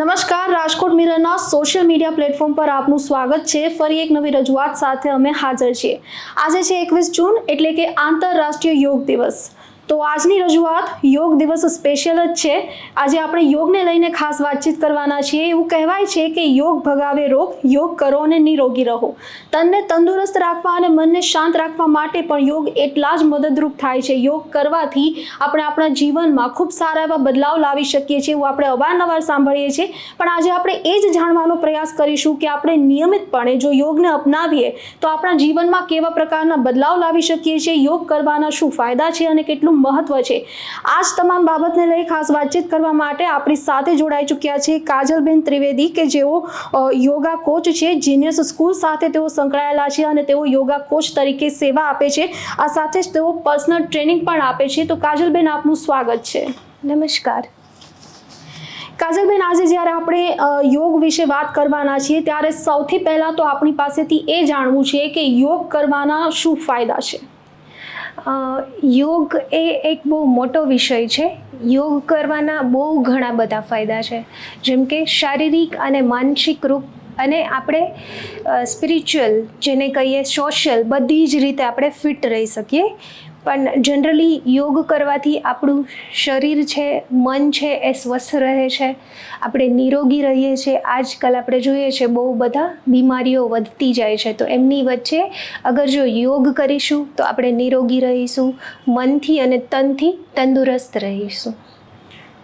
નમસ્કાર, રાજકોટ મિરરના social media platform પર આપનું સ્વાગત છે. ફરી એક નવી રજૂઆત સાથે અમે હાજર છીએ. આજે છે એકવીસ જૂન એટલે કે આંતરરાષ્ટ્રીય યોગ દિવસ. તો આજની રજૂઆત યોગ દિવસ સ્પેશિયલ જ છે. આજે આપણે યોગને લઈને ખાસ વાતચીત કરવાના છીએ. એવું કહેવાય છે કે યોગ ભગાવે રોગ, યોગ કરો અને નિરોગી રહો. તનને તંદુરસ્ત રાખવા અને મનને શાંત રાખવા માટે પણ યોગ એટલા જ મદદરૂપ થાય છે. યોગ કરવાથી આપણે આપણા જીવનમાં ખૂબ સારા એવા બદલાવ લાવી શકીએ છીએ એવું આપણે અવારનવાર સાંભળીએ છીએ. પણ આજે આપણે એ જ જાણવાનો પ્રયાસ કરીશું કે આપણે નિયમિતપણે જો યોગને અપનાવીએ તો આપણા જીવનમાં કેવા પ્રકારના બદલાવ લાવી શકીએ છીએ? યોગ કરવાના શું ફાયદા છે અને કેટલું મહત્વ છે. આ જ તમામ બાબતને લઈ ખાસ વાતચીત કરવા માટે આપણી સાથે જોડાઈ ચૂક્યા છે કાજલબેન ત્રિવેદી કે જેઓ યોગા કોચ છે. જીનિયસ સ્કૂલ સાથે તેઓ સંકળાયેલા છે અને તેઓ યોગા કોચ તરીકે સેવા આપે છે. આ સાથે જ તેઓ પર્સનલ ટ્રેનિંગ પણ આપે છે. તો કાજલબેન આપનું સ્વાગત છે. નમસ્કાર. કાજલબેન આજે જ્યારે આપણે યોગ વિશે વાત કરવાના છીએ ત્યારે સૌથી પહેલાં તો આપણી પાસેથી એ જાણવું છે કે યોગ કરવાના શું ફાયદા છે? યોગ એ એક બહુ મોટો વિષય છે. યોગ કરવાના બહુ ઘણા બધા ફાયદા છે. જેમ કે શારીરિક અને માનસિક રૂપ અને આપણે સ્પિરિચ્યુઅલ જેને કહીએ સોશિયલ બધી જ રીતે આપણે ફિટ રહી શકીએ. પણ જનરલી યોગ કરવાથી આપણું શરીર છે, મન છે એ સ્વસ્થ રહે છે. આપણે નિરોગી રહીએ છીએ. આજકાલ આપણે જોઈએ છે બહુ બધા બીમારીઓ વધતી જાય છે. તો એમની વચ્ચે અગર જો યોગ કરીશું તો આપણે નિરોગી રહીશું, મનથી અને તનથી તંદુરસ્ત રહીશું.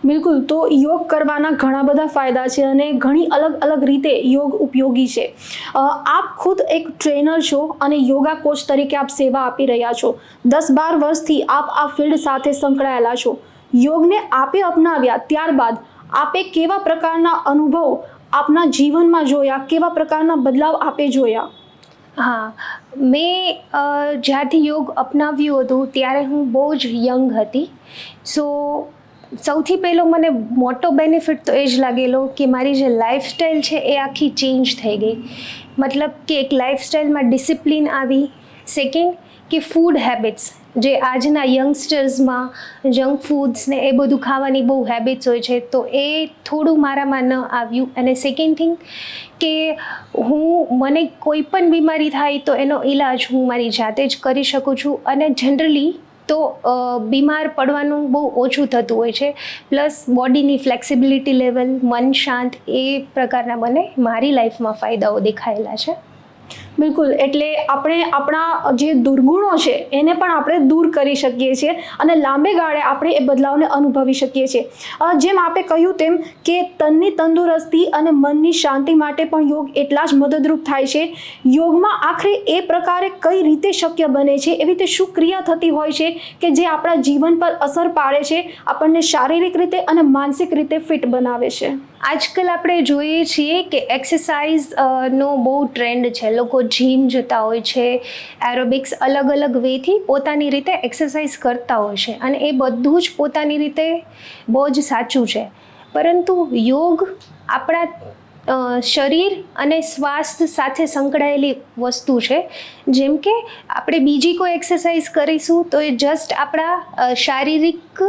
બિલકુલ. તો યોગ કરવાના ઘણા બધા ફાયદા છે અને ઘણી અલગ અલગ રીતે યોગ ઉપયોગી છે. આપ ખુદ એક ટ્રેનર છો અને યોગા કોચ તરીકે આપ સેવા આપી રહ્યા છો. દસ બાર વર્ષથી આપ આ ફિલ્ડ સાથે સંકળાયેલા છો. યોગને આપે અપનાવ્યા ત્યારબાદ આપે કેવા પ્રકારના અનુભવ આપના જીવનમાં જોયા, કેવા પ્રકારના બદલાવ આપે જોયા? હા. મેં જ્યારથી યોગ અપનાવ્યું હતું, ત્યારે હું બહુ જ યંગ હતી. સો સૌથી પહેલો મને મોટો બેનિફિટ તો એ જ લાગેલો કે મારી જે લાઈફસ્ટાઈલ છે એ આખી ચેન્જ થઈ ગઈ. મતલબ કે એક લાઈફસ્ટાઈલમાં ડિસિપ્લિન આવી. સેકન્ડ કે ફૂડ હેબિટ્સ જે આજના યંગસ્ટર્સમાં જંક ફૂડ્સ ને એ બધું ખાવાની બહુ હેબિટ્સ હોય છે, તો એ થોડું મારામાં ન આવ્યું. અને સેકન્ડ થિંગ કે હું, મને કોઈ પણ બીમારી થાય તો એનો ઈલાજ હું મારી જાતે જ કરી શકું છું. અને જનરલી તો બીમાર પડવાનું બહુ ઓછું થતું હોય છે. પ્લસ બોડીની ફ્લેક્સિબિલિટી લેવલ, મન શાંત, એ પ્રકારના મને મારી લાઈફમાં ફાયદાઓ દેખાયેલા છે. બિલકુલ. એટલે આપણે આપણા જે દુર્ગુણો છે, એને પણ આપણે દૂર કરી શકીએ છીએ અને લાંબે ગાળે આપણે એ બદલાવને અનુભવી શકીએ છીએ. જેમ આપે કહ્યું તેમ કે તનની તંદુરસ્તી અને મનની શાંતિ માટે પણ યોગ એટલા જ મદદરૂપ થાય છે. યોગમાં આખરે એ પ્રકારે કઈ રીતે શક્ય બને છે, એવી રીતે શું ક્રિયા થતી હોય છે કે જે આપણા જીવન પર અસર પાડે છે, આપણને શારીરિક રીતે અને માનસિક રીતે ફિટ બનાવે છે? આજકાલ આપણે જોઈએ છીએ કે એક્સરસાઇઝ નો બહુ ટ્રેન્ડ છે. લોકો જીમ જતા હોય છે, એરોબિક્સ અલગ અલગ વેથી પોતાની રીતે એક્સરસાઇઝ કરતા હોય છે અને એ બધું જ પોતાની રીતે બહુ જ સાચું છે. પરંતુ યોગ આપણા શરીર અને સ્વાસ્થ્ય સાથે સંકળાયેલી વસ્તુ છે. જેમ કે આપણે બીજી કોઈ એક્સરસાઇઝ કરીશું તો એ જસ્ટ આપણા શારીરિક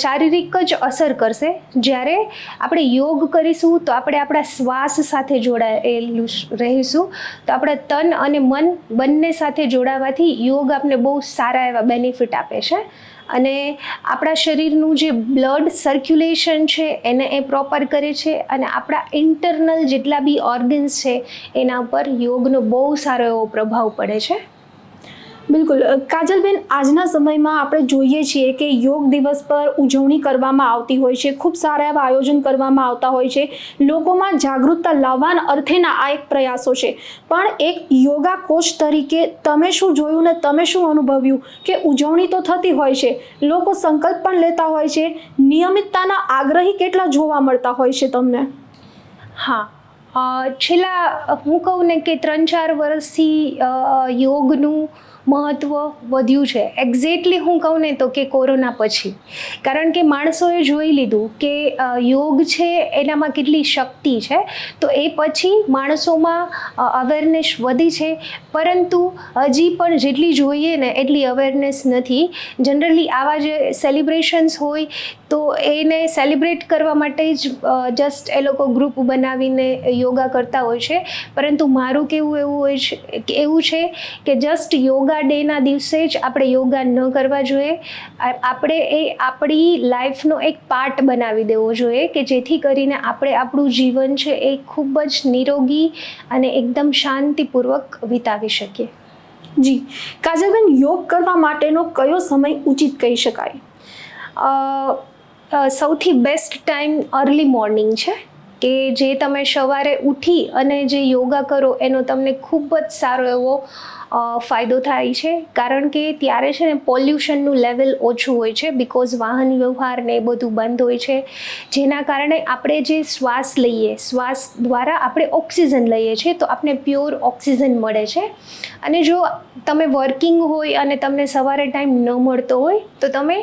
શારીરિક જ અસર કરશે. જ્યારે આપણે યોગ કરીશું તો આપણે આપણા શ્વાસ સાથે જોડાયેલું રહીશું. તો આપણા તન અને મન બંને સાથે જોડાવાથી યોગ આપને બહુ સારા એવા બેનિફિટ આપે છે. અને આપણા શરીરનું જે બ્લડ સર્ક્યુલેશન છે એને એ પ્રોપર કરે છે અને આપણા ઇન્ટરનલ જેટલા બી ઓર્ગન્સ છે એના ઉપર યોગનો બહુ સારો એવો પ્રભાવ પડે છે? બિલકુલ. કાજલબેન આજના સમયમાં આપણે જોઈએ છીએ કે યોગ દિવસ પર ઉજવણી કરવામાં આવતી હોય છે. ખૂબ સારા એવા આયોજન કરવામાં આવતા હોય છે. લોકોમાં જાગૃતતા લાવવાના અર્થેના આ એક પ્રયાસો છે. પણ એક યોગા કોચ તરીકે તમે શું જોયું ને તમે શું અનુભવ્યું કે ઉજવણી તો થતી હોય છે. લોકો સંકલ્પ પણ લેતા હોય છે. નિયમિતતાના આગ્રહી કેટલા જોવા મળતા હોય છે તમને? હા. છેલ્લા હું કહું ને કે ત્રણ ચાર વર્ષથી યોગનું મહત્ત્વ વધ્યું છે. એક્ઝેક્ટલી હું કહું ને તો કે કોરોના પછી. કારણ કે માણસોએ જોઈ લીધું કે યોગ છે એનામાં કેટલી શક્તિ છે. તો એ પછી માણસોમાં અવેરનેસ વધી છે. પરંતુ હજી પણ જેટલી જોઈએ ને એટલી અવેરનેસ નથી. જનરલી આવા જે સેલિબ્રેશન્સ હોય તો એને સેલિબ્રેટ કરવા માટે જ જસ્ટ એ લોકો ગ્રુપ બનાવીને યોગા કરતા હોય છે. પરંતુ મારું કેવું એવું હોય છે કે એવું છે કે જસ્ટ યોગા ડેના દિવસે જ આપણે યોગા ન કરવા જોઈએ. આપણે એ આપણી લાઈફનો એક પાર્ટ બનાવી દેવો જોઈએ કે જેથી કરીને આપણે આપણું જીવન છે એ ખૂબ જ નિરોગી અને એકદમ શાંતિપૂર્વક વિતાવી શકીએ. જી. કાજલબેન યોગ કરવા માટેનો કયો સમય ઉચિત કહી શકાય? સૌથી બેસ્ટ ટાઈમ અર્લી મોર્નિંગ છે, કે જે તમે સવારે ઉઠી અને જે યોગા કરો એનો તમને ખૂબ જ સારો એવો ફાયદો થાય છે. કારણ કે ત્યારે છે ને પોલ્યુશનનું લેવલ ઓછું હોય છે બિકોઝ વાહન વ્યવહાર ને બધું બંધ હોય છે. જેના કારણે આપણે જે શ્વાસ લઈએ, શ્વાસ દ્વારા આપણે ઓક્સિજન લઈએ છીએ તો આપણે પ્યોર ઓક્સિજન મળે છે. અને જો તમે વર્કિંગ હોય અને તમને સવારે ટાઈમ ન મળતો હોય તો તમે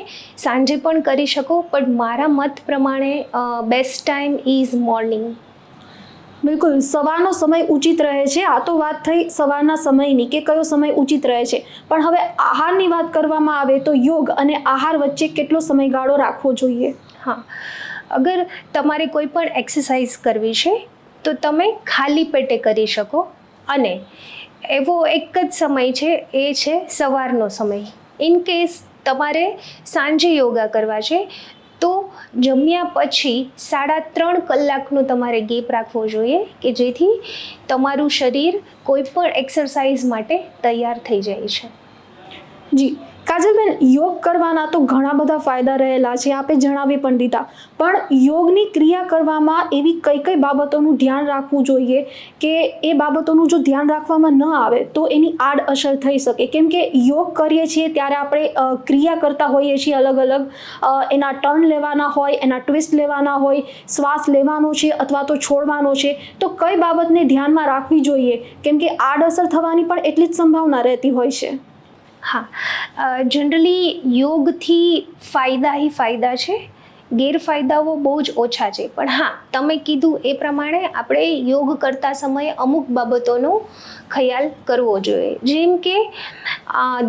સાંજે પણ કરી શકો, પણ મારા મત પ્રમાણે બેસ્ટ ટાઈમ ઇઝ મોર્નિંગ બિલકુલ, સવારનો સમય ઉચિત રહે છે. આ તો વાત થઈ સવારના સમયની કે કયો સમય ઉચિત રહે છે. પણ હવે આહારની વાત કરવામાં આવે તો યોગ અને આહાર વચ્ચે કેટલો સમયગાળો રાખવો જોઈએ? હા. અગર તમારે કોઈ પણ એક્સરસાઇઝ કરવી છે, તો તમે ખાલી પેટે કરી શકો. અને એવો એક જ સમય છે, એ છે સવારનો સમય. ઇન કેસ તમારે સાંજે યોગા કરવા છે જમ્યા પછી સાડા ત્રણ કલાકનો તમારે ગેપ રાખવો જોઈએ કે જેથી તમારું શરીર કોઈ પણ એક્સરસાઇઝ માટે તૈયાર થઈ જાય છે. જી. કાજલબેન, યોગ કરવાના તો ઘણા બધા ફાયદા રહેલા છે, આપે જણાવી પણ દીધા પણ યોગની ક્રિયા કરવામાં એવી કઈ કઈ બાબતોનું ધ્યાન રાખવું જોઈએ કે એ બાબતોનું જો ધ્યાન રાખવામાં ન આવે, તો એની આડ અસર થઈ શકે. કેમ કે યોગ કરીએ છીએ ત્યારે આપણે ક્રિયા કરતા હોઈએ છીએ અલગ અલગ. એના ટર્ન લેવાના હોય, એના ટ્વિસ્ટ લેવાના હોય, શ્વાસ લેવાનો છે અથવા તો છોડવાનો છે, તો કઈ બાબતને ધ્યાનમાં રાખવી જોઈએ? કેમ કે આડઅસર થવાની પણ એટલી જ સંભાવના રહેતી હોય છે. હા. જનરલી યોગથી ફાયદા હિ ફાયદા છે, ગેરફાયદાઓ બહુ જ ઓછા છે. પણ હા, તમે કીધું એ પ્રમાણે આપણે યોગ કરતા સમયે અમુક બાબતોનો ખ્યાલ કરવો જોઈએ. જેમ કે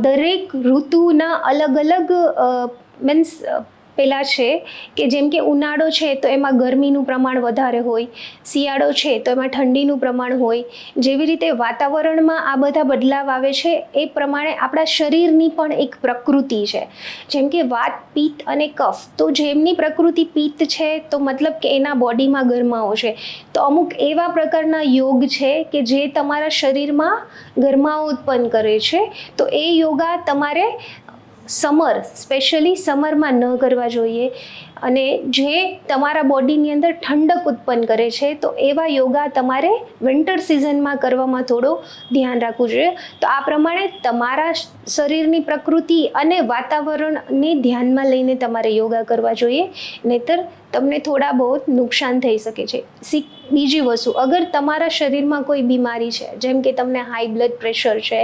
દરેક ઋતુના અલગ અલગ મીન્સ પેલા છે કે જેમ કે ઉનાળો છે તો એમાં ગરમીનું પ્રમાણ વધારે હોય, શિયાળો છે તો એમાં ઠંડીનું પ્રમાણ હોય, જેવી રીતે વાતાવરણમાં આ બધા બદલાવ આવે છે એ પ્રમાણે આપણા શરીરની પણ એક પ્રકૃતિ છે. જેમ કે વાત પિત્ત અને કફ, તો જેમની પ્રકૃતિ પિત્ત છે તો મતલબ કે એના બોડીમાં ગરમાવો છે. તો અમુક એવા પ્રકારના યોગ છે કે જે તમારા શરીરમાં ગરમાવો ઉત્પન્ન કરે છે, તો એ યોગા તમારે સમર સ્પેશિયલી સમરમાં ન કરવા જોઈએ. અને જે તમારા બોડીની અંદર ઠંડક ઉત્પન્ન કરે છે, તો એવા યોગા તમારે વિન્ટર સિઝનમાં કરવામાં થોડો ધ્યાન રાખવું જોઈએ. તો આ પ્રમાણે તમારા શરીરની પ્રકૃતિ અને વાતાવરણને ધ્યાનમાં લઈને તમારે યોગા કરવા જોઈએ. નહીતર તમને થોડા બહુ નુકસાન થઈ શકે છે. સી બીજી વસ્તુ, અગર તમારા શરીરમાં કોઈ બીમારી છે, જેમ કે તમને હાઈ બ્લડ પ્રેશર છે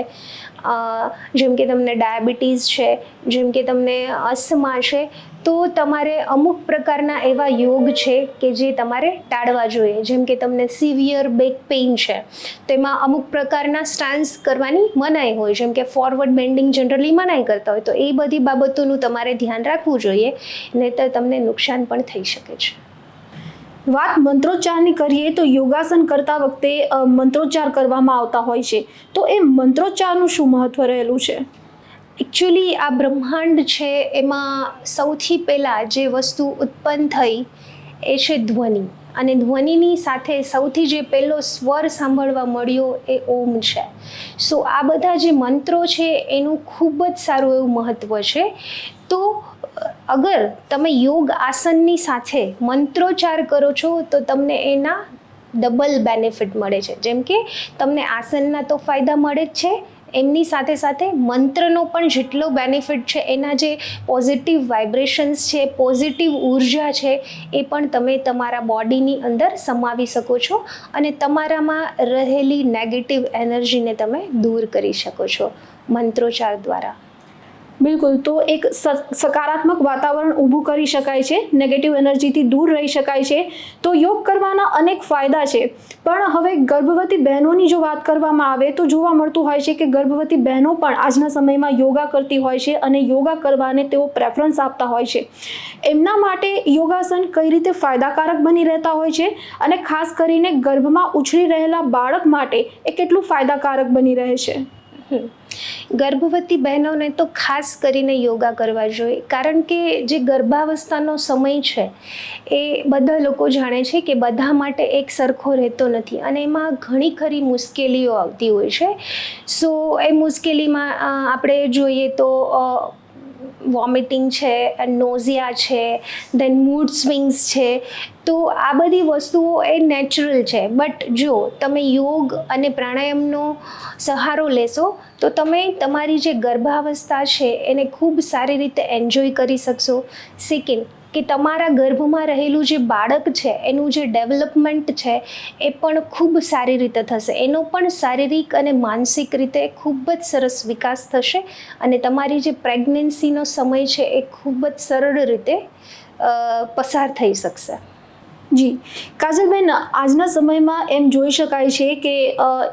જેમ કે તમને ડાયાબિટીસ છે, જેમ કે તમને અસ્થમા છે તો તમારે અમુક પ્રકારના એવા યોગ છે કે જે તમારે ટાળવા જોઈએ. જેમ કે તમને સિવિયર બેક પેઇન છે. તેમાં અમુક પ્રકારના સ્ટાન્સ કરવાની મનાઈ હોય. જેમ કે ફોરવર્ડ બેન્ડિંગ જનરલી મનાઈ કરતા હોય. તો એ બધી બાબતોનું તમારે ધ્યાન રાખવું જોઈએ. નહીતર તમને નુકસાન પણ થઈ શકે છે. વાત મંત્રોચ્ચારની કરીએ તો યોગાસન કરતા વખતે મંત્રોચ્ચાર કરવામાં આવતા હોય છે. તો એ મંત્રોચ્ચારનું શું મહત્વ રહેલું છે? એકચ્યુઅલી આ બ્રહ્માંડ છે, એમાં સૌથી પહેલાં જે વસ્તુ ઉત્પન્ન થઈ એ છે ધ્વનિ. અને ધ્વનિની સાથે સૌથી જે પહેલો સ્વર સાંભળવા મળ્યો એ ઓમ છે. સો આ બધા જે મંત્રો છે, એનું ખૂબ જ સારું એવું મહત્ત્વ છે. તો, અગર તમે યોગ આસનની સાથે મંત્રોચ્ચાર કરો છો, તો તમને એના ડબલ બેનિફિટ મળે છે. જેમ કે, તમને આસનના તો ફાયદા મળે જ છે એમની સાથે સાથે મંત્રનો પણ જેટલો બેનિફિટ છે, એના જે પોઝિટિવ વાઇબ્રેશન્સ છે પોઝિટિવ ઊર્જા છે, એ પણ તમે તમારા બોડીની અંદર સમાવી શકો છો અને તમારામાં રહેલી નેગેટિવ એનર્જીને તમે દૂર કરી શકો છો મંત્રોચ્ચાર દ્વારા. બિલકુલ. તો એક સકારાત્મક વાતાવરણ ઊભું કરી શકાય છે નેગેટિવ એનર્જીથી દૂર રહી શકાય છે. તો યોગ કરવાના અનેક ફાયદા છે. પણ હવે ગર્ભવતી બહેનોની જો વાત કરવામાં આવે, તો જોવા મળતું હોય છે કે ગર્ભવતી બહેનો પણ આજના સમયમાં યોગા કરતી હોય છે અને યોગા કરવાને તેઓ પ્રેફરન્સ આપતા હોય છે. એમના માટે યોગાસન કઈ રીતે ફાયદાકારક બની રહેતા હોય છે અને ખાસ કરીને ગર્ભમાં ઉછળી રહેલા બાળક માટે એ કેટલું ફાયદાકારક બની રહે છે? ગર્ભવતી બહેનોને તો ખાસ કરીને યોગા કરવા જોઈએ. કારણ કે જે ગર્ભાવસ્થાનો સમય છે, એ બધા લોકો જાણે છે કે બધા માટે એક સરખો રહેતો નથી. અને એમાં ઘણી ખરી મુશ્કેલીઓ આવતી હોય છે. સો, એ મુશ્કેલીમાં આપણે જોઈએ તો વોમિટિંગ છે નોઝિયા છે ધેન મૂડ સ્વિંગ્સ છે. તો આ બધી વસ્તુઓ એ નેચરલ છે. બટ જો તમે યોગ અને પ્રાણાયામનો સહારો લેશો, તો તમે તમારી જે ગર્ભાવસ્થા છે, એને ખૂબ સારી રીતે એન્જોય કરી શકશો. સેકન્ડ કે તમારા ગર્ભમાં રહેલું જે બાળક છે, એનું જે ડેવલપમેન્ટ છે, એ પણ ખૂબ સારી રીતે થશે. એનો પણ શારીરિક અને માનસિક રીતે ખૂબ જ સરસ વિકાસ થશે અને તમારી જે પ્રેગ્નન્સીનો સમય છે, એ ખૂબ જ સરળ રીતે પસાર થઈ શકશે. જી. કાજલબેન, આજના સમયમાં એમ જોઈ શકાય છે કે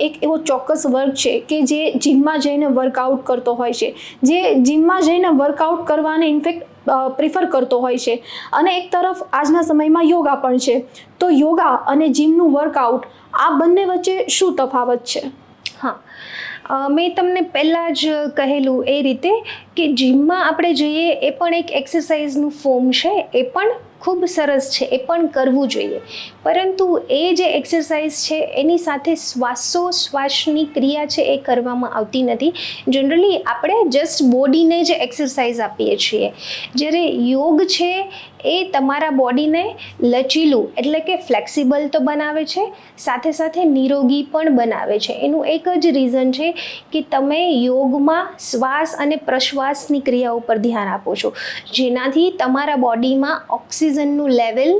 એક એવો ચોક્કસ વર્ગ છે કે જે જીમમાં જઈને વર્કઆઉટ કરતો હોય છે. જે જીમમાં જઈને વર્કઆઉટ કરવાને, ઇનફેક્ટ પ્રિફર કરતો હોય છે. અને એક તરફ આજના સમયમાં યોગા પણ છે. તો યોગા અને જીમનું વર્કઆઉટ આ બંને વચ્ચે શું તફાવત છે? હા. મેં તમને પહેલાં જ કહેલું એ રીતે કે જીમમાં આપણે જઈએ એ પણ એક એક્સરસાઇઝનું ફોર્મ છે. એ પણ ખૂબ સરસ છે, એ પણ કરવું જોઈએ. પરંતુ એ જે એક્સરસાઇઝ છે, એની સાથે શ્વાસોશ્વાસની ક્રિયા છે, એ કરવામાં આવતી નથી. જનરલી આપણે જસ્ટ બોડીને જ એક્સરસાઇઝ આપીએ છીએ. જ્યારે યોગ છે એ તમારા બોડીને લચીલું, એટલે કે ફ્લેક્સિબલ તો બનાવે છે, સાથે સાથે નિરોગી પણ બનાવે છે. એનું એક જ રીઝન છે કે તમે યોગમાં શ્વાસ અને પ્રશ્વાસની ક્રિયા ઉપર ધ્યાન આપો છો. જેનાથી તમારા બોડીમાં ઓક્સિજનનું લેવલ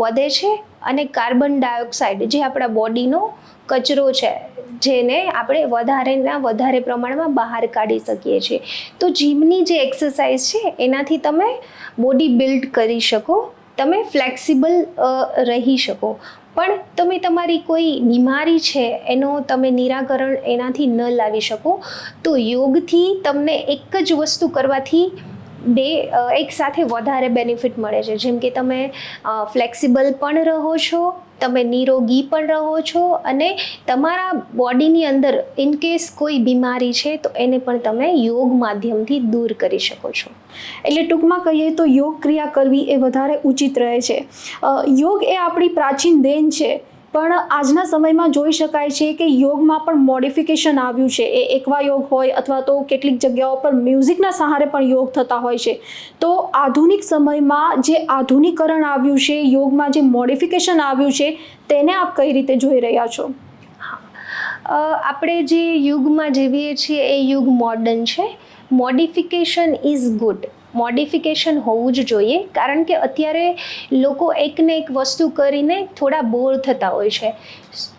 વધે છે અને કાર્બન ડાયોક્સાઇડ, જે આપણા બોડીનો કચરો છે, જેને આપણે વધારેના વધારે પ્રમાણમાં બહાર કાઢી શકીએ છીએ. તો જીમની જે એક્સરસાઇઝ છે, એનાથી તમે બોડી બિલ્ડ કરી શકો, તમે ફ્લેક્સિબલ રહી શકો. પણ તમે તમારી કોઈ બીમારી છે, એનો તમે નિરાકરણ એનાથી ન લાવી શકો. તો યોગથી તમને એક જ વસ્તુ કરવાથી બે એકસાથે વધારે બેનિફિટ મળે છે. જેમ કે તમે ફ્લેક્સિબલ પણ રહો છો તમે નિરોગી પણ રહો છો અને તમારા બોડીની અંદર ઇન કેસ કોઈ બીમારી છે તો એને પણ તમે યોગ માધ્યમથી દૂર કરી શકો છો. એટલે ટૂંકમાં કહીએ તો યોગ ક્રિયા કરવી એ વધારે ઉચિત રહે છે. યોગ એ આપણી પ્રાચીન દેન છે. પણ આજના સમયમાં જોઈ શકાય છે કે યોગમાં પણ મોડિફિકેશન આવ્યું છે. એ એકવા યોગ હોય અથવા તો કેટલીક જગ્યાઓ પર મ્યુઝિકના સહારે પણ યોગ થતા હોય છે. તો આધુનિક સમયમાં જે આધુનિકરણ આવ્યું છે, યોગમાં જે મોડિફિકેશન આવ્યું છે, તેને આપ કઈ રીતે જોઈ રહ્યા છો? આપણે જે યુગમાં જીવીએ છીએ એ યુગ મોડર્ન છે. Modification is good. મોડિફિકેશન હોવું જ જોઈએ, કારણ કે અત્યારે લોકો એકને એક વસ્તુ કરીને થોડા બોર થતા હોય છે.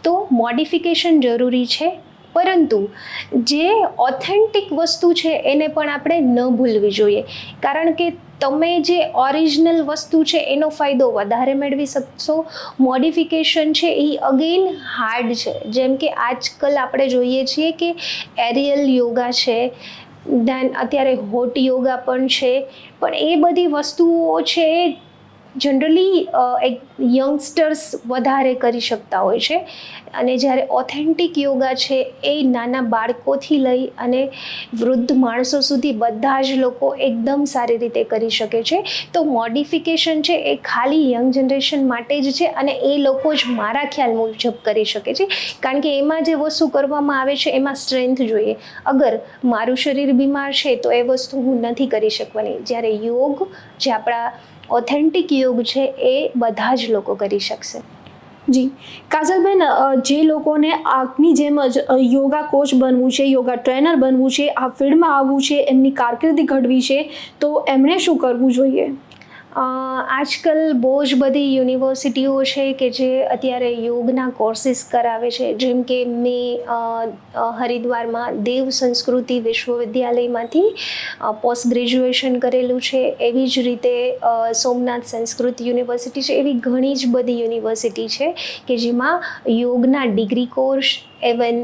તો મોડિફિકેશન જરૂરી છે, પરંતુ જે ઓથેન્ટિક વસ્તુ છે એને પણ આપણે ન ભૂલવી જોઈએ. કારણ કે તમે જે ઓરિજિનલ વસ્તુ છે એનો ફાયદો વધારે મેળવી શકશો. મોડિફિકેશન છે એ અગેન હાર્ડ છે. જેમ કે આજકાલ આપણે જોઈએ છીએ કે એરિયલ યોગા છે દેન અત્યારે હોટ યોગા પણ છે પણ એ બધી વસ્તુઓ છે જનરલી એક યંગસ્ટર્સ વધારે કરી શકતા હોય છે. અને જ્યારે ઓથેન્ટિક યોગા છે, એ નાના બાળકોથી લઈ અને વૃદ્ધ માણસો સુધી બધા જ લોકો એકદમ સારી રીતે કરી શકે છે. તો મોડિફિકેશન છે, એ ખાલી યંગ જનરેશન માટે જ છે અને એ લોકો જ મારા ખ્યાલ મુજબ કરી શકે છે. કારણ કે એમાં જે વસ્તુ કરવામાં આવે છે, એમાં સ્ટ્રેન્થ જોઈએ. અગર મારું શરીર બીમાર છે, તો એ વસ્તુ હું નથી કરી શકવાની. જ્યારે યોગ જે આપણા ઓથેન્ટિક યોગ છે એ બધા જ લોકો કરી શકશે. જી. કાજલબેન જે લોકોને આપની જેમ જ યોગા કોચ બનવું છે, યોગા ટ્રેનર બનવું છે, આ ફિલ્ડમાં આવવું છે, એમની કારકિર્દી ઘડવી છે, તો એમણે શું કરવું જોઈએ? આજકાલ બહુ જ બધી યુનિવર્સિટીઓ છે કે જે અત્યારે યોગના કોર્સિસ કરાવે છે. જેમ કે મેં હરિદ્વારમાં દેવ સંસ્કૃતિ વિશ્વવિદ્યાલયમાંથી પોસ્ટ ગ્રેજ્યુએશન કરેલું છે. એવી જ રીતે સોમનાથ સંસ્કૃત યુનિવર્સિટી છે. એવી ઘણી જ બધી યુનિવર્સિટી છે કે જેમાં યોગના degree course even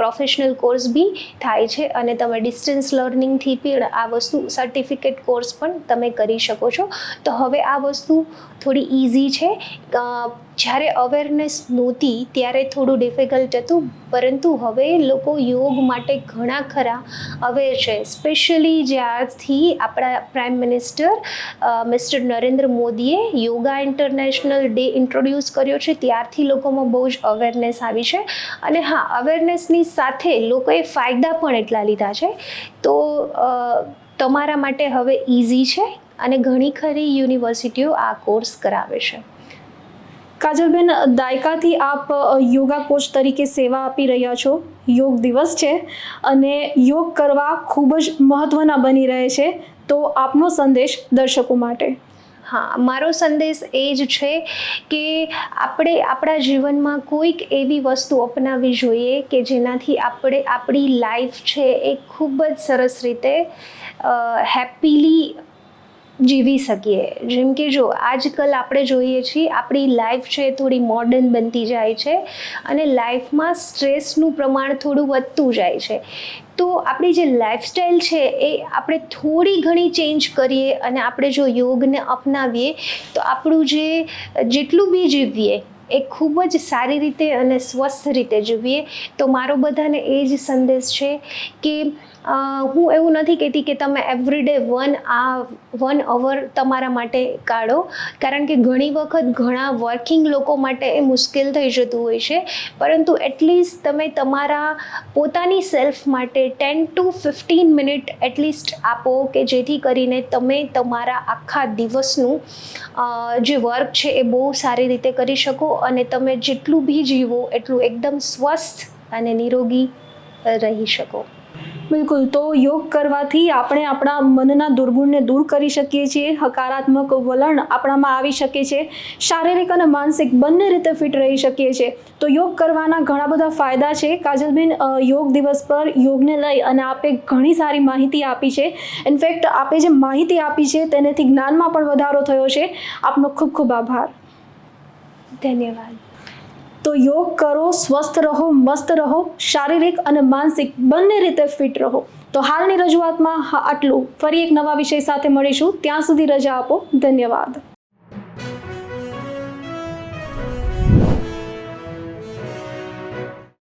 professional course બી થાય છે અને તમે ડિસ્ટન્સ લર્નિંગથી પણ આ વસ્તુ સર્ટિફિકેટ કોર્સ પણ તમે કરી શકો છો. તો હવે આ વસ્તુ થોડી ઇઝી છે. જ્યારે અવેરનેસ નહોતી ત્યારે થોડું ડિફિકલ્ટ હતું, પરંતુ હવે લોકો યોગ માટે ઘણા ખરા અવેર છે. સ્પેશિયલી જ્યારથી આપણા પ્રાઇમ મિનિસ્ટર મિસ્ટર નરેન્દ્ર મોદીએ યોગા ઇન્ટરનેશનલ ડે ઇન્ટ્રોડ્યુસ કર્યો છે, ત્યારથી લોકોમાં બહુ જ અવેરનેસ આવી છે. અને હા અવેરનેસની સાથે લોકોએ ફાયદા પણ એટલા લીધા છે. તો તમારા માટે હવે ઇઝી છે અને ઘણી ખરી યુનિવર્સિટીઓ આ કોર્સ કરાવે છે. કાજલબેન, દાયકાથી આપ યોગા કોચ તરીકે સેવા આપી રહ્યા છો. યોગ દિવસ છે અને યોગ કરવા ખૂબ જ મહત્ત્વના બની રહે છે. તો આપનો સંદેશ દર્શકો માટે. હા, મારો સંદેશ એ જ છે કે આપણે આપણા જીવનમાં કોઈક એવી વસ્તુ અપનાવવી જોઈએ કે જેનાથી આપણે આપણી લાઈફ છે એ ખૂબ જ સરસ રીતે હેપીલી જીવી શકીએ. જેમ કે જો, આજકાલ આપણે જોઈએ છીએ, આપણી લાઈફ છે થોડી મોડર્ન બનતી જાય છે અને લાઈફમાં સ્ટ્રેસનું પ્રમાણ થોડું વધતું જાય છે. તો આપણી જે લાઈફસ્ટાઈલ છે એ આપણે થોડી ઘણી ચેન્જ કરીએ અને આપણે જો યોગને અપનાવીએ, તો આપણું જે, જેટલું બી જીવીએ, એ ખૂબ જ સારી રીતે અને સ્વસ્થ રીતે જીવીએ. તો મારો બધાને એ જ સંદેશ છે કે હું એવું નથી કહેતી કે તમે એવરીડે વન આ વન અવર તમારા માટે કાઢો. કારણ કે ઘણી વખત ઘણા વર્કિંગ લોકો માટે એ મુશ્કેલ થઈ જતું હોય છે. પરંતુ એટલીસ્ટ તમે તમારા પોતાની સેલ્ફ માટે ten to fifteen minute at least આપો કે જેથી કરીને તમે તમારા આખા દિવસનું જે વર્ક છે એ બહુ સારી રીતે કરી શકો અને તમે જેટલું બી જીવો એટલું એકદમ સ્વસ્થ અને નિરોગી રહી શકો. બિલકુલ. તો યોગ કરવાથી આપણે આપણા મનના દુર્ગુણને દૂર કરી શકીએ છીએ, હકારાત્મક વલણ આપણામાં આવી શકે છે, શારીરિક અને માનસિક બંને રીતે ફિટ રહી શકીએ છીએ. તો યોગ કરવાના ઘણા બધા ફાયદા છે. કાજલબેન યોગ દિવસ પર યોગને લઈ અને આપે ઘણી સારી માહિતી આપી છે. ઇનફેક્ટ આપે જે માહિતી આપી છે તેનાથી જ્ઞાનમાં પણ વધારો થયો છે. આપનો ખૂબ ખૂબ આભાર. ધન્યવાદ. તો યોગ કરો, સ્વસ્થ રહો, મસ્ત રહો, શારીરિક અને માનસિક બંને રીતે ફિટ રહો. તો હાલની રજૂઆતમાં આટલું. ફરી એક નવા વિષય સાથે મળીશું. ત્યાં સુધી રજા આપો. ધન્યવાદ.